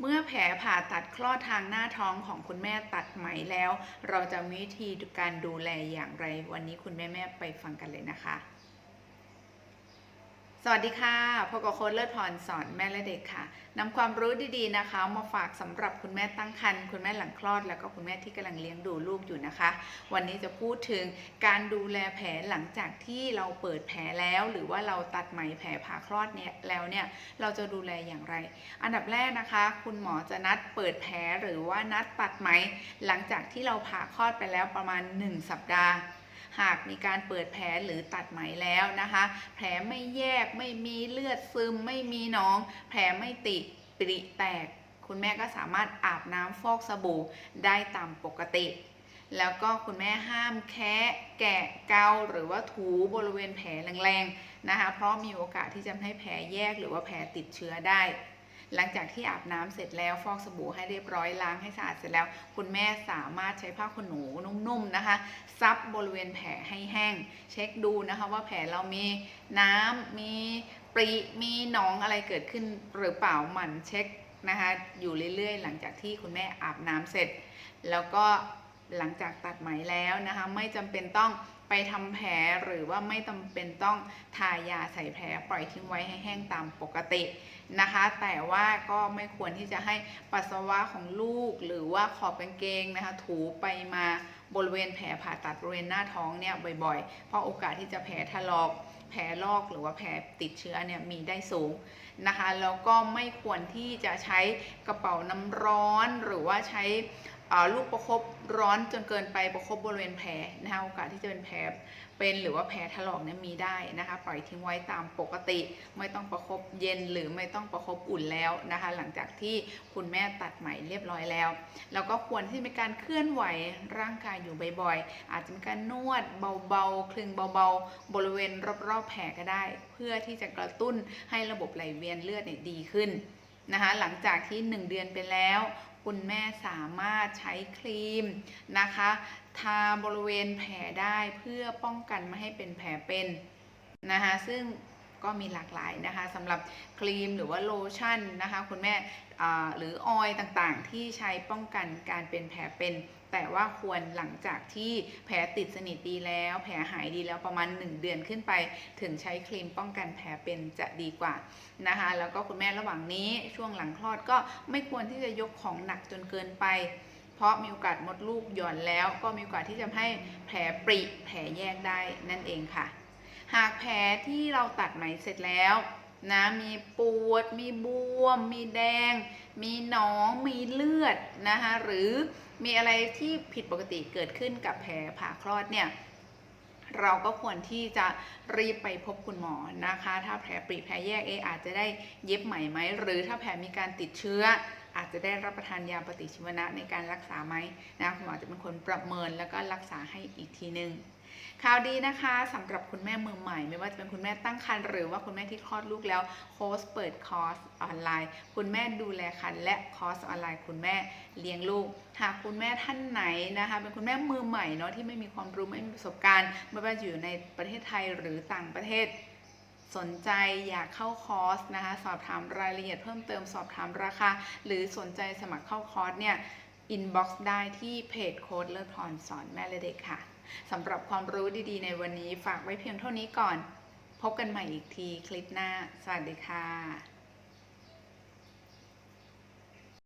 เมื่อแผลผ่าตัดคลอดทางหน้าท้องของคุณแม่ตัดไหมแล้ว เราจะมีวิธีการดูแลอย่างไร วันนี้คุณแม่แม่ไปฟังกันเลยนะคะ สวัสดีค่ะพบกับโค้ดเลิศพรสอนแม่และเด็กค่ะนำความรู้ดีๆนะคะ มาฝากสำหรับคุณแม่ตั้งครรภ์คุณแม่หลังคลอด แล้วก็คุณแม่ที่กำลังเลี้ยงดูลูกอยู่นะคะ วันนี้จะพูดถึงการดูแลแผลหลังจากที่เราเปิดแผลแล้ว หรือว่าเราตัดไหมแผลผ่าคลอดเนี่ยแล้วเนี่ยเราจะดูแลอย่างไร อันดับแรกนะคะ คุณหมอจะนัดเปิดแผลหรือว่านัดตัดไหมหลังจากที่เราผ่าคลอดไปแล้วประมาณ 1 สัปดาห์ หากมีการเปิดแผลหรือตัดไหมแล้วนะคะ แผลไม่แยกไม่มีเลือดซึมไม่มีหนอง แผลไม่ติปริแตก คุณแม่ก็สามารถอาบน้ำฟอกสบู่ได้ตามปกติ แล้วก็คุณแม่ห้ามแคะแกะเกาหรือว่าถูบริเวณแผลแรงๆนะคะ เพราะมีโอกาสที่จะทำให้แผลแยกหรือว่าแผลติดเชื้อได้ หลังจากที่อาบน้ำเสร็จแล้วฟอกสบู่ให้เรียบร้อยล้างให้สะอาดเสร็จแล้ว คุณแม่สามารถใช้ผ้าขนหนูนุ่มๆนะคะ ซับบริเวณแผลให้แห้ง เช็คดูนะคะว่าแผลเรามีน้ำมีปริมีหนองอะไรเกิดขึ้นหรือเปล่าหมั่นเช็คนะคะอยู่เรื่อยๆ หลังจากที่คุณแม่อาบน้ำเสร็จ แล้วก็หลังจากตัดไหมแล้วนะคะ ไม่จำเป็นต้อง ไปทำแผลหรือว่าไม่จำเป็นต้องทายาใส่แผลปล่อยทิ้งไว้ให้แห้งตามปกตินะคะ แต่ว่าก็ไม่ควรที่จะให้ปัสสาวะของลูก หรือว่าขอบกางเกงนะคะถูไปมาบริเวณแผลผ่าตัดบริเวณหน้าท้องเนี่ยบ่อยๆ เพราะโอกาสที่จะแผลถลอก แผลลอกหรือว่าแผลติดเชื้อเนี่ยมีได้สูงนะคะ แล้วก็ไม่ควรที่จะใช้กระเป๋าน้ำร้อนหรือว่าใช้ ลูกประคบร้อนจนเกินไปประคบบริเวณแผลนะคะโอกาสที่จะเป็นแผลเป็นหรือว่าแผลถลอกเนี่ยมีได้นะคะ ปล่อยทิ้งไว้ตามปกติ ไม่ต้องประคบเย็นหรือไม่ต้องประคบอุ่นแล้วนะคะ หลังจากที่คุณแม่ตัดไหมเรียบร้อยแล้ว แล้วก็ควรที่มีการเคลื่อนไหวร่างกายอยู่บ่อยๆ อาจจะมีการนวดเบาๆ คลึงเบาๆ บริเวณรอบๆแผลก็ได้ เพื่อที่จะกระตุ้นให้ระบบไหลเวียนเลือดเนี่ยดีขึ้นนะคะหลังจากที่ 1 เดือนไปแล้ว คุณแม่สามารถใช้ครีมนะคะทาบริเวณแผลได้เพื่อป้องกันไม่ให้เป็นแผลเป็นนะคะซึ่ง ก็มีหลากหลายนะคะสำหรับครีมหรือว่าโลชั่นนะคะคุณแม่หรือออยต่างๆ ที่ใช้ป้องกันการเป็นแผลเป็น แต่ว่าควรหลังจากที่แผลติดสนิทดีแล้ว แผลหายดีแล้วประมาณ 1 เดือนขึ้นไป ถึงใช้ครีมป้องกันแผลเป็นจะดีกว่านะคะแล้วก็คุณแม่ระหว่างนี้ช่วงหลังคลอดก็ไม่ควรที่จะยกของหนักจนเกินไปเพราะมีโอกาสมดลูกหย่อนแล้ว ก็มีโอกาสที่จะให้แผลปริแผลแยกได้นั่นเองค่ะ หากแผลที่เราตัดไหมเสร็จแล้วนะมีปวด มีบวม มีแดง มีหนอง มีเลือดนะคะหรือมีอะไรที่ผิดปกติเกิดขึ้นกับแผลผ่าคลอดเนี่ยเราก็ควรที่จะรีบไปพบคุณหมอนะคะ ถ้าแผลปริแผลแยกเออาจจะได้เย็บใหม่ไหม หรือถ้าแผลมีการติดเชื้อ อาจจะได้รับประทานยาปฏิชีวนะในการรักษาไหมนะคุณหมอจะเป็นคนประเมินแล้วก็รักษาให้อีกทีหนึ่ง ข่าวดีนะคะสำหรับคุณแม่มือใหม่ ไม่ว่าจะเป็นคุณแม่ตั้งครรภ์หรือว่าคุณแม่ที่คลอดลูกแล้วโค้ชเปิดคอร์สออนไลน์ คุณแม่ดูแลครรภ์และคอร์สออนไลน์ คุณแม่เลี้ยงลูก หากคุณแม่ท่านไหนนะคะ เป็นคุณแม่มือใหม่เนาะที่ไม่มีความรู้ไม่มีประสบการณ์ไม่ว่าจะอยู่ในประเทศไทยหรือต่างประเทศสนใจอยากเข้าคอร์สนะคะ สอบถามรายละเอียดเพิ่มเติมสอบถามราคา หรือสนใจสมัครเข้าคอร์สเนี่ยอินบ็อกซ์ได้ที่เพจโค้ดเลิศพรสอนแม่และเด็กค่ะ สำหรับความรู้ดีๆ ในวันนี้ฝากไว้เพียงเท่านี้ก่อน พบกันใหม่อีกทีคลิปหน้า สวัสดีค่ะ